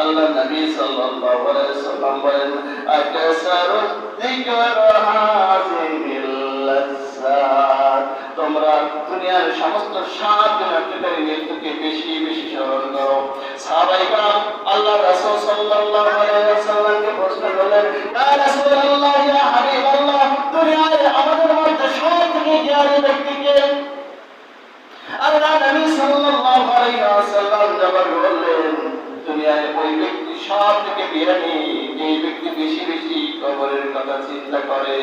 আল্লাহ নবী সাল্লাল্লাহু আলাইহি সাল্লাম বলেন আকসারু যিকর হাযিহিল লাজ্জাত তোমরা দুনিয়ার সমস্ত স্বাদ গ্রহণকারী মৃত্যুকে বেশি বেশি স্মরণ করো সাহাবায়ে کرام আল্লাহ রাসূল সাল্লাল্লাহু আলাইহি ওয়াসাল্লামকে প্রশ্ন করলেন ইয়া রাসূলুল্লাহ ইয়া হাবিবাল্লাহ দুনিয়ায় আমাদের মধ্যে সবথেকে জ্ঞানী ব্যক্তি সব থেকে বিরানি যে ব্যক্তি বেশি বেশি কবরের কথা চিন্তা করে,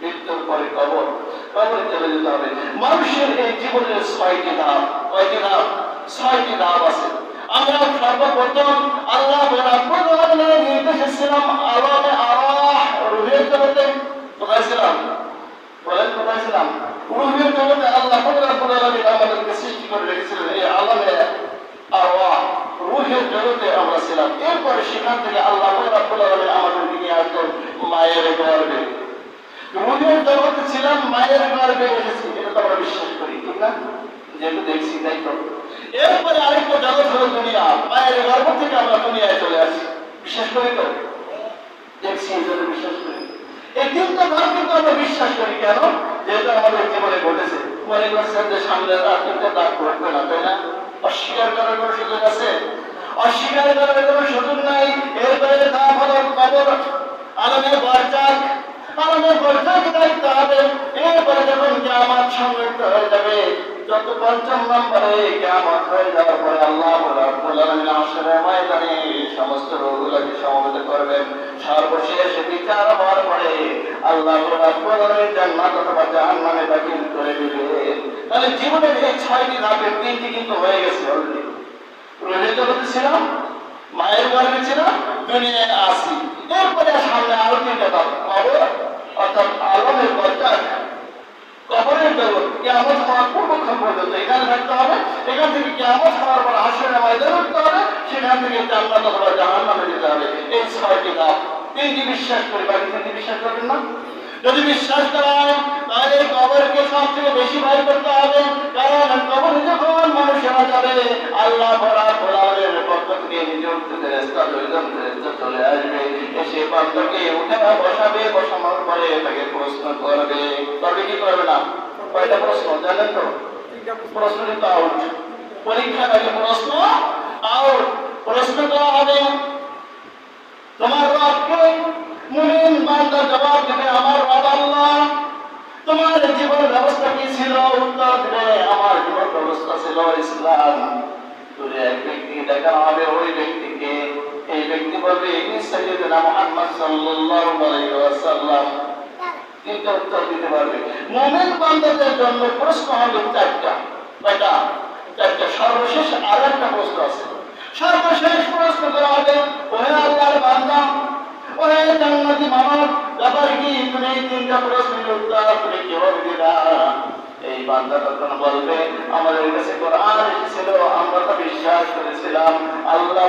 মৃত্যুর পরে কবর, কবরে চলে যেতে হবে। মানুষের এই জীবনের ছয়টি নাম কয়টি নাম ছয়টি নাম আছে। আমরা সর্বপ্রথম আল্লাহ রাব্বুল আলামিনের নির্দেশে ছিলাম আলামে আরাহ রুহের জগতে কোথায় ছিলাম বলেন কোথায় ছিলাম রুহের জগতে আল্লাহ রাব্বুল আলামিন আমাদেরকে সৃষ্টি করে রেখেছিলেন এই আলামে আরওয়াহ রুহের জগতে আমরা ছিলাম এরপরে সেখান থেকে আল্লাহ রাব্বুল আলামিন আমাদেরকে নিয়ে আসলেন মায়ের গর্ভে রুহের জগতে তো তো। তো? অস্বীকার করার কোনো সুযোগ আছে? অস্বীকার করার কোনো সুযোগ নাই। এরপরে ধাপ হলো কবর, আলমের বরজাক আলমের বরজাক দায়িত্ব হবে। সমবেত করবেন। সর্বশেষ বিচার হওয়ার পরে আল্লাহ জান্নাত দাখিল করে দিবেন। তাহলে জীবনের এই ছয়টি ধাপের তিনটি কিন্তু হয়ে গেছে অলরেডি রোজে জগতে ছিলাম, মায়ের গর্ভে ছিলাম, দুনিয়ায় আসি কেমন হওয়ার পূর্বক্ষণ পর্যন্ত এখানে থাকতে এখান থেকে কেমন হওয়ার পর আসরে ময়দানে উঠতে হবে, সেখান থেকে জান্নাত অথবা জাহান্নামে যেতে হবে। এই ছয়টি ধাপ। তিনটি বিশ্বাস করি, বাকি বিশ্বাস করবেন না? যদি বিশ্বাস করেন তাহলে কবরকে সব থেকে বেশি ভয় করতে হবে। কারণ কবরে যখন মানুষেরা যাবে আল্লাহ ভরা ভোলারের পক্ষ থেকে চলে আসবে। এসে বান্দকে উঠে বসাবে, বসানোর পরে তাকে প্রশ্ন করবে। তবে কি করবে না? কয়টা প্রশ্ন, জানেন তো? প্রশ্ন কিন্তু আউট পরীক্ষার আগে প্রশ্ন আউট প্রশ্ন করা হবে, তোমার রবকে মুমিন বান্দা জবাব দেবে আমার আল্লাহ। তোমার জীবন ব্যবস্থা কি ছিল? উত্তর দেবে, আমার জীবন ব্যবস্থা ছিল ইসলাম। দূরে এক ব্যক্তি দেখা হবে, ওই ব্যক্তিকে। এই ব্যক্তি বলবে, ইনি সাইয়্যিদুনা মুহাম্মদ সাল্লাল্লাহু আলাইহি ওয়াসাল্লাম। কিন্তু উত্তর দিতে পারবে। মুমিন বান্দাদের জন্য প্রশ্ন হবে চারটা। কয়টা? চারটা। সর্বশেষ আর একটা প্রশ্ন আছে। সর্বশেষ প্রশ্ন করা হবে, ওহে আল্লাহর বান্দা ওহে এই বান্দা তখন বলবে, আমাদের কাছে কোরআন এসেছিল, আমরা তো বিশ্বাস করেছিলাম। আল্লাহ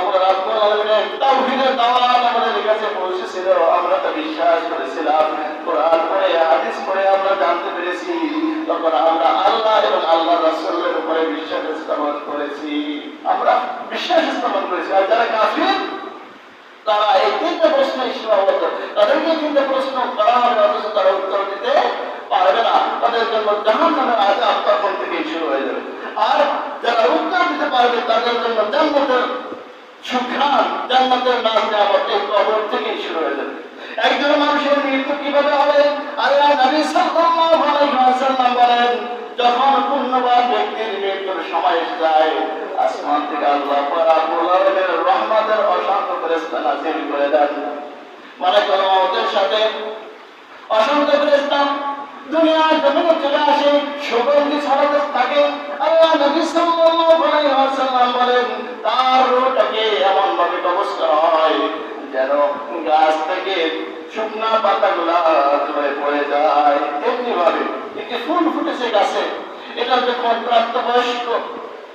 আমাদের কাছে পৌঁছেছিল, আমরা তো বিশ্বাস করেছিলাম। কোরআন পড়ে, হাদিস পড়ে আমরা জানতে পেরেছি। তখন আমরা আল্লাহ এবং আল্লাহ রাসূলের উপরে বিশ্বাস স্থাপন করেছি। আমরা বিশ্বাস স্থাপন করেছি। আর যারা কাফির, তারা তিনটে প্রশ্ন সীমাবদ্ধ তাদেরকে তিনটে প্রশ্ন করা হবে অথচ তারা উত্তর দিতে পারবে না। তাদের জন্য জাহান নামের আজাব তখন থেকেই শুরু হয়ে যাবে। আর যারা উত্তর দিতে পারবে, তাদের জন্য জান্নাতের সুখান জান্নাতের নাম নেওয়া এই কবর থেকেই শুরু হয়ে যাবে। একজন মানুষের মৃত্যু কীভাবে হবে? আল্লাহ নবী সাল্লাল্লাহু আসমান থেকে আল্লাহ রাব্বুল রহমতের অসংখ্য ফেরেশতা নাযিল করে দেন। মানে কোন মতের সাথে অসংখ্য ফেরেশতা দুনিয়ার জমিনে চলে আসে, সুগন্ধি ছড়াতে থাকে। আল্লাহ নবী সাল্লাল্লাহু আলাইহি ওয়াসাল্লাম বলেন, তার রূহটাকে এমন ভাবে করা হয় যেন গাছ থেকে শুকনা পাতাগুলা ঝরে পড়ে যায়। এমনি ভাবে একটি ফুল ফুটেছে গাছে। এটা যখন প্রাপ্তবয়স্ক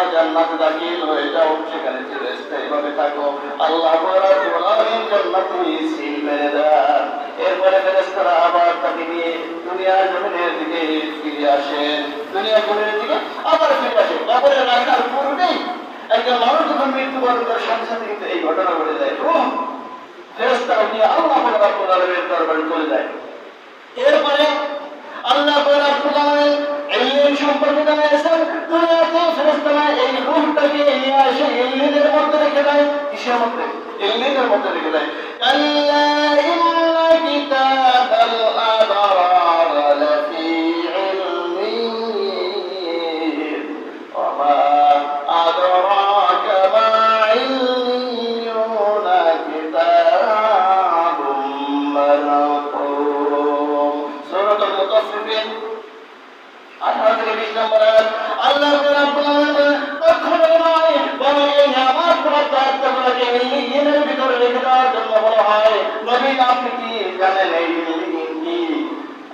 তোমরা জান্নাতে দাখিল হয়ে যাও, সেখানে থাকো। আল্লাহ জান্নাতে সিল মেরে দেন এরপরে আবার তাকে নিয়ে দুনিয়ার জমিনের দিকে ফিরে আসেন দুনিয়ার জমিনের দিকে আবার ফিরে আসে। রাখার পূর্বেই একজন মানুষ যখন মৃত্যুবরণ করে কিন্তু এই ঘটনা ঘটে যায় রুম ফেরেশতারা নিয়ে আল্লাহ রাব্বুল আলামিনের দরবারে চলে যায়। এরপরে আল্লাহ রাব্বুল আলামিন ইলম সম্পর্কে ফেরেশতারা রূহটাকে নিয়ে আসে ইলমের মধ্যে রেখে দেয় কিসের মধ্যে? ইলমের মধ্যে রেখে দেয়। কাল্লা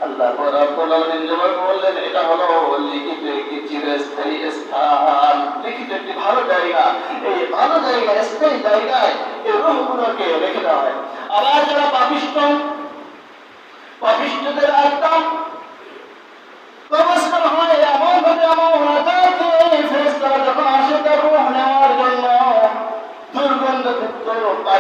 আল্লাহ রাব্বুল আলামিন জবাব বললেন, এটা হলো লিখিত একটি চিরস্থায়ী স্থান। লিখিত একটি ভালো জায়গা। এই ভালো জায়গা, স্থায়ী জায়গায় এই রূহগুলোকে রেখে আবার যারা পাপিষ্ট পাপিষ্টদের আত্মা নমস্কার হয় এমন ভাবে এমন আজাদে ফেরেশতারা যখন আসে তার রূহ নেওয়ার জন্য দুর্গন্ধযুক্ত পানি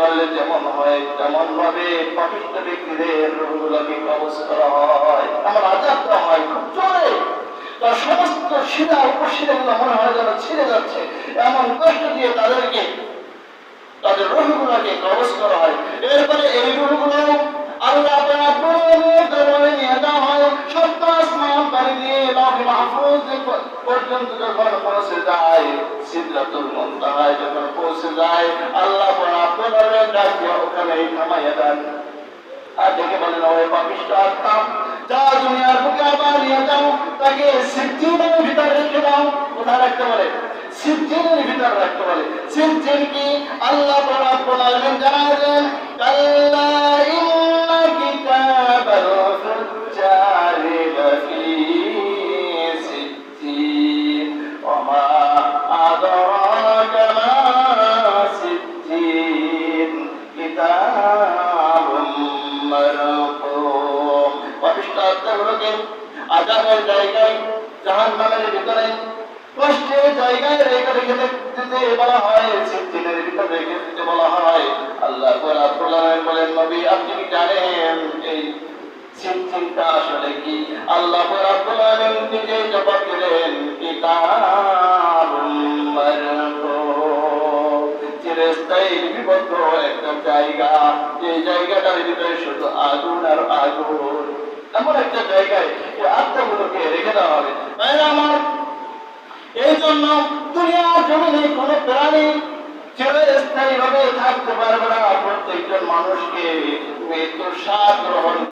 করলে যেমন হয় তেমন ভাবে পাপিষ্ট ব্যক্তিদের রোগগুলোকে কবজ করা হয়। আমার আজাদ হয় খুব জোরে। তার সমস্ত শিরা উপশিরাগুলো মনে হয় যেন ছিঁড়ে যাচ্ছে। এমন কষ্ট দিয়ে তাদেরকে, তাদের রোগগুলোকে কবজ করা হয়। এরপরে এই রুহগুলো পর্যন্ত যখন পৌঁছে যায়, সিদরাতুল মুনতাহায় যখন পৌঁছে যায়, আল্লাহ ডাক ওখানে থামাইয়া দেন আর দেখে বলেন ওই পাপিষ্ট আত্মা, যা দুনিয়ার বুকে আবার নিয়ে যাও, তাকে ভিতরে রেখে দাও। কোথায় রাখতে বলে? সিদ্ধিনের ভিতরে রাখতে সিদ্ধিন কি? আল্লাহ রাব্বুল আলামিন জানালেন কাল্লা ইন্না আজাবের জায়গায়, জাহান্নামের ভিতরে কষ্টের জায়গায় রেখে রেখে দিতে বলা হয় সিদ্ধিনের ভিতরে রেখে দিতে বলা হয়। আল্লাহ আলামিন বলেন, নবী, আপনি কি জানেন এই সিদ্ধিটা আসলে কি? আল্লাহ আলামিন নিজে জবাব দিলেন চিরস্থায়ী, লিপিবদ্ধ একটা জায়গা। এই জায়গাটার ভিতরে শুধু আগুন আর আগুন। এমন একটা জায়গায় এই আত্মাগুলোকে রেখে দেওয়া হবে। না আমার, এই জন্য দুনিয়ার জমিনে কোনো প্রাণী চিরস্থায়ী ভাবে থাকতে পারবে না। প্রত্যেকজন মানুষকে মৃত্যুর স্বাদ গ্রহণ